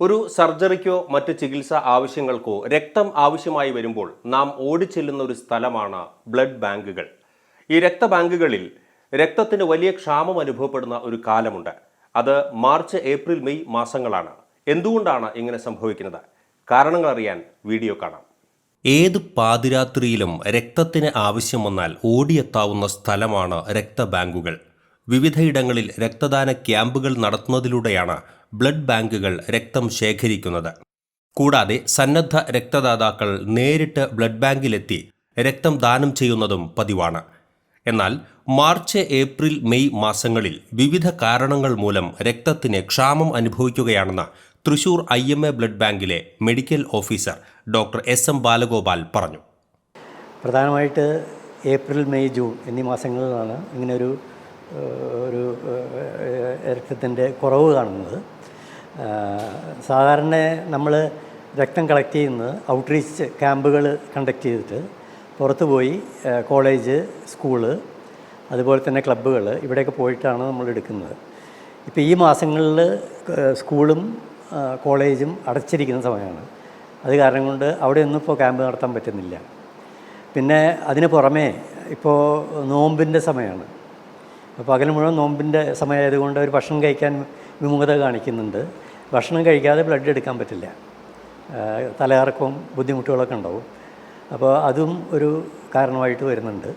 ഒരു സർജറിക്കോ മറ്റ് ചികിത്സാ ആവശ്യങ്ങൾക്കോ രക്തം ആവശ്യമായി വരുമ്പോൾ നാം ഓടിച്ചെല്ലുന്ന ഒരു സ്ഥലമാണ് ബ്ലഡ് ബാങ്കുകൾ. ഈ രക്തബാങ്കുകളിൽ രക്തത്തിന് വലിയ ക്ഷാമം അനുഭവപ്പെടുന്ന ഒരു കാലമുണ്ട്. അത് മാർച്ച് ഏപ്രിൽ മെയ് മാസങ്ങളാണ്. എന്തുകൊണ്ടാണ് ഇങ്ങനെ സംഭവിക്കുന്നത്? കാരണങ്ങൾ അറിയാൻ വീഡിയോ കാണാം. ഏത് പാതിരാത്രിയിലും രക്തത്തിന് ആവശ്യം വന്നാൽ ഓടിയെത്താവുന്ന സ്ഥലമാണ് രക്തബാങ്കുകൾ. വിവിധയിടങ്ങളിൽ രക്തദാന ക്യാമ്പുകൾ നടത്തുന്നതിലൂടെയാണ് ബ്ലഡ് ബാങ്കുകൾ രക്തം ശേഖരിക്കുന്നത്. കൂടാതെ സന്നദ്ധ രക്തദാതാക്കൾ നേരിട്ട് ബ്ലഡ് ബാങ്കിലെത്തി രക്തം ദാനം ചെയ്യുന്നതും പതിവാണ്. എന്നാൽ മാർച്ച് ഏപ്രിൽ മെയ് മാസങ്ങളിൽ വിവിധ കാരണങ്ങൾ മൂലം രക്തത്തിന് ക്ഷാമം അനുഭവിക്കുകയാണെന്ന് Thrissur I M A blood ബാങ്കിലെ medical officer doctor S M Balagopal പറഞ്ഞു. പ്രധാനമായിട്ട് ഏപ്രിൽ മെയ് ജൂൺ എന്നീ മാസങ്ങളിലാണ് ഇങ്ങനെ ഒരു ഒരു രക്തത്തിന്റെ കുറവ് കാണുന്നത്. സാധാരണ നമ്മൾ രക്തം കളക്ട് ചെയ്യുന്നത് ഔട്ട്റീച്ച് ക്യാമ്പുകൾ കണ്ടക്ട് ചെയ്തിട്ട് പുറത്ത് പോയി കോളേജ് സ്കൂൾ അതുപോലെ തന്നെ ക്ലബ്ബുകൾ ഇവിടെയൊക്കെ പോയിട്ടാണ് നമ്മൾ എടുക്കുന്നത്. ഇപ്പോൾ ഈ മാസങ്ങളിൽ സ്കൂളും കോളേജും അടച്ചിരിക്കുന്ന സമയമാണ്. അത് കാരണം കൊണ്ട് അവിടെയൊന്നും ഇപ്പോൾ ക്യാമ്പ് നടത്താൻ പറ്റുന്നില്ല. പിന്നെ അതിന് പുറമേ ഇപ്പോൾ നോമ്പിന്റെ സമയമാണ്. പകൽ മുഴുവൻ നോമ്പിന്റെ സമയമായതുകൊണ്ട് ഒരു ഭക്ഷണം കഴിക്കാൻ വിമുഖത കാണിക്കുന്നുണ്ട്. ഭക്ഷണം കഴിക്കാതെ ബ്ലഡ് എടുക്കാൻ പറ്റില്ല. തലയിറക്കവും ബുദ്ധിമുട്ടുകളൊക്കെ ഉണ്ടാവും. അപ്പോൾ അതും ഒരു കാരണമായിട്ട് വരുന്നുണ്ട്.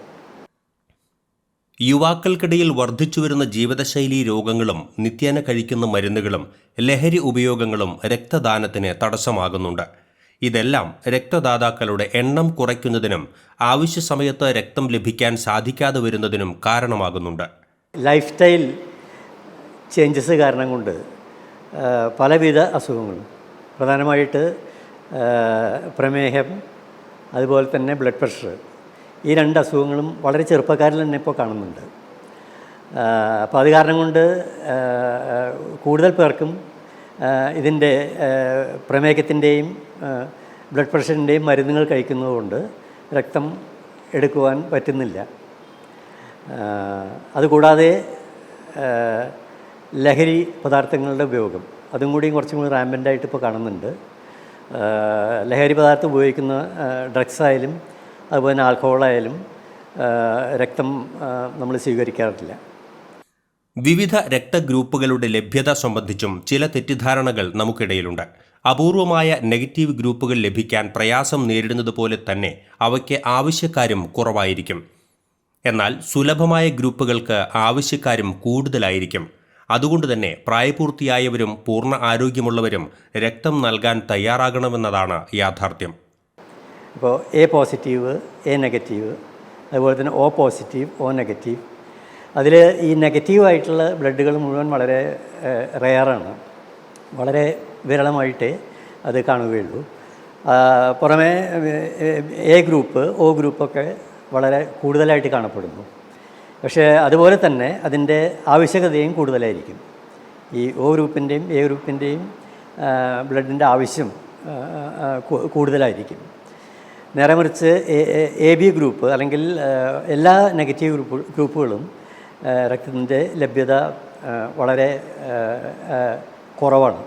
യുവാക്കൾക്കിടയിൽ വർദ്ധിച്ചുവരുന്ന ജീവിതശൈലി രോഗങ്ങളും നിത്യേന കഴിക്കുന്ന മരുന്നുകളും ലഹരി ഉപയോഗങ്ങളും രക്തദാനത്തിന് തടസ്സമാകുന്നുണ്ട്. ഇതെല്ലാം രക്തദാതാക്കളുടെ എണ്ണം കുറയ്ക്കുന്നതിനും ആവശ്യ സമയത്ത് രക്തം ലഭിക്കാൻ സാധിക്കാതെ വരുന്നതിനും കാരണമാകുന്നുണ്ട്. ലൈഫ് സ്റ്റൈൽ ചേഞ്ചസ് കാരണം കൊണ്ട് പലവിധ അസുഖങ്ങളും പ്രധാനമായിട്ട് പ്രമേഹം അതുപോലെ തന്നെ ബ്ലഡ് പ്രഷർ. ഈ രണ്ട് അസുഖങ്ങളും വളരെ ചെറുപ്പക്കാരിൽ തന്നെ ഇപ്പോൾ കാണുന്നുണ്ട്. അപ്പോൾ അത് കാരണം കൊണ്ട് കൂടുതൽ പേർക്കും ഇതിന്റെ പ്രമേഹത്തിന്റെയും ബ്ലഡ് പ്രഷറിന്റെയും മരുന്നുകൾ കഴിക്കുന്നതുകൊണ്ട് രക്തം എടുക്കുവാൻ പറ്റുന്നില്ല. അതുകൂടാതെ ലഹരി പദാർത്ഥങ്ങളുടെ ഉപയോഗം. അതും കൂടിയും കുറച്ചും കൂടി റാമ്പന്റായിട്ട് ഇപ്പോൾ കാണുന്നുണ്ട്. ലഹരി പദാർത്ഥം ഉപയോഗിക്കുന്ന ഡ്രഗ്സ് ആയാലും അതുപോലെ തന്നെ ആൽക്കഹോളായാലും രക്തം നമ്മൾ സ്വീകരിക്കാറില്ല. വിവിധ രക്തഗ്രൂപ്പുകളുടെ ലഭ്യത സംബന്ധിച്ചും ചില തെറ്റിദ്ധാരണകൾ നമുക്കിടയിലുണ്ട്. അപൂർവമായ നെഗറ്റീവ് ഗ്രൂപ്പുകൾ ലഭിക്കാൻ പ്രയാസം നേരിടുന്നത് പോലെ തന്നെ അവയ്ക്ക് ആവശ്യക്കാരും കുറവായിരിക്കും. എന്നാൽ സുലഭമായ ഗ്രൂപ്പുകൾക്ക് ആവശ്യക്കാരും കൂടുതലായിരിക്കും. അതുകൊണ്ട് തന്നെ പ്രായപൂർത്തിയായവരും പൂർണ ആരോഗ്യമുള്ളവരും രക്തം നൽകാൻ തയ്യാറാകണമെന്നതാണ് യാഥാർത്ഥ്യം. ഇപ്പോൾ എ പോസിറ്റീവ് എ നെഗറ്റീവ് അതുപോലെ തന്നെ ഒ പോസിറ്റീവ് ഒ നെഗറ്റീവ് അതിൽ ഈ നെഗറ്റീവായിട്ടുള്ള ബ്ലഡുകൾ മുഴുവൻ വളരെ റെയറാണ് വളരെ വിരളമായിട്ടേ അത് കാണുകയുള്ളൂ. പുറമേ എ ഗ്രൂപ്പ് ഒ ഗ്രൂപ്പൊക്കെ വളരെ കൂടുതലായിട്ട് കാണപ്പെടുന്നു. പക്ഷേ അതുപോലെ തന്നെ അതിന്റെ ആവശ്യകതയും കൂടുതലായിരിക്കും. ഈ ഒ ഗ്രൂപ്പിന്റെയും എ ഗ്രൂപ്പിന്റെയും ബ്ലഡിന്റെ ആവശ്യം കൂടുതലായിരിക്കും. നേരെ മറിച്ച് എ ബി ഗ്രൂപ്പ് അല്ലെങ്കിൽ എല്ലാ നെഗറ്റീവ് ഗ്രൂപ്പ് ഗ്രൂപ്പുകളും രക്തത്തിന്റെ ലഭ്യത വളരെ കുറവാണ്.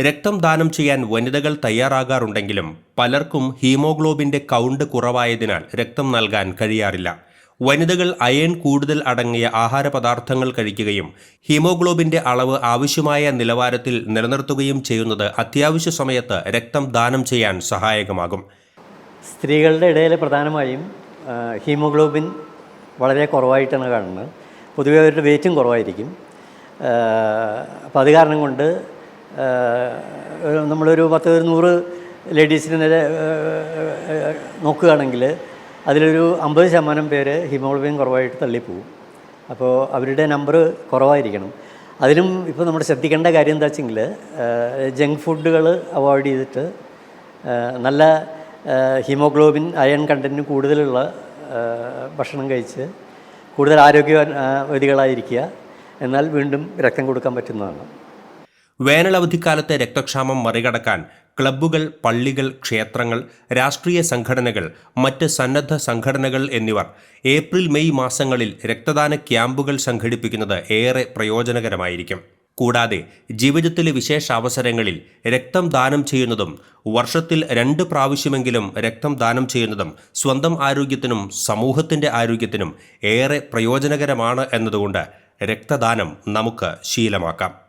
രക്തം ദാനം ചെയ്യാൻ വനിതകൾ തയ്യാറാകാറുണ്ടെങ്കിലും പലർക്കും ഹീമോഗ്ലോബിന്റെ കൗണ്ട് കുറവായതിനാൽ രക്തം നൽകാൻ കഴിയാറില്ല. വനിതകൾ അയൺ കൂടുതൽ അടങ്ങിയ ആഹാര പദാർത്ഥങ്ങൾ കഴിക്കുകയും ഹീമോഗ്ലോബിന്റെ അളവ് ആവശ്യമായ നിലവാരത്തിൽ നിലനിർത്തുകയും ചെയ്യുന്നത് അത്യാവശ്യ സമയത്ത് രക്തം ദാനം ചെയ്യാൻ സഹായകമാകും. സ്ത്രീകളുടെ ഇടയിൽ പ്രധാനമായും ഹീമോഗ്ലോബിൻ വളരെ കുറവായിട്ടാണ് കാണുന്നത്. പൊതുവെ അവരുടെ വെയിറ്റും കുറവായിരിക്കും. അപ്പോൾ അത് കാരണം കൊണ്ട് നമ്മളൊരു പത്ത് നൂറ് ലേഡീസിനെ നോക്കുകയാണെങ്കിൽ അതിലൊരു അമ്പത് ശതമാനം പേര് ഹീമോഗ്ലോബിൻ കുറവായിട്ട് തള്ളിപ്പോവും അപ്പോൾ അവരുടെ നമ്പർ കുറവായിരിക്കണം. അതിലും ഇപ്പോൾ നമ്മൾ ശ്രദ്ധിക്കേണ്ട കാര്യം എന്താ വെച്ചെങ്കിൽ ജങ്ക് ഫുഡുകൾ അവോയ്ഡ് ചെയ്തിട്ട് നല്ല ഹീമോഗ്ലോബിൻ അയൺ കണ്ടന്റ് കൂടുതലുള്ള ഭക്ഷണം കഴിച്ച് കൂടുതൽ ആരോഗ്യവതികളായിരിക്കുക എന്നാൽ വീണ്ടും രക്തം കൊടുക്കാൻ പറ്റുന്നതാണ്. വേനലവധിക്കാലത്തെ രക്തക്ഷാമം മറികടക്കാൻ ക്ലബ്ബുകൾ പള്ളികൾ ക്ഷേത്രങ്ങൾ രാഷ്ട്രീയ സംഘടനകൾ മറ്റ് സന്നദ്ധ സംഘടനകൾ എന്നിവർ ഏപ്രിൽ മെയ് മാസങ്ങളിൽ രക്തദാന ക്യാമ്പുകൾ സംഘടിപ്പിക്കുന്നത് ഏറെ പ്രയോജനകരമായിരിക്കും. കൂടാതെ ജീവിതത്തിലെ വിശേഷ അവസരങ്ങളിൽ രക്തം ദാനം ചെയ്യുന്നതും വർഷത്തിൽ രണ്ട് പ്രാവശ്യമെങ്കിലും രക്തം ദാനം ചെയ്യുന്നതും സ്വന്തം ആരോഗ്യത്തിനും സമൂഹത്തിന്റെ ആരോഗ്യത്തിനും ഏറെ പ്രയോജനകരമാണ് എന്നതുകൊണ്ട് രക്തദാനം നമുക്ക് ശീലമാക്കാം.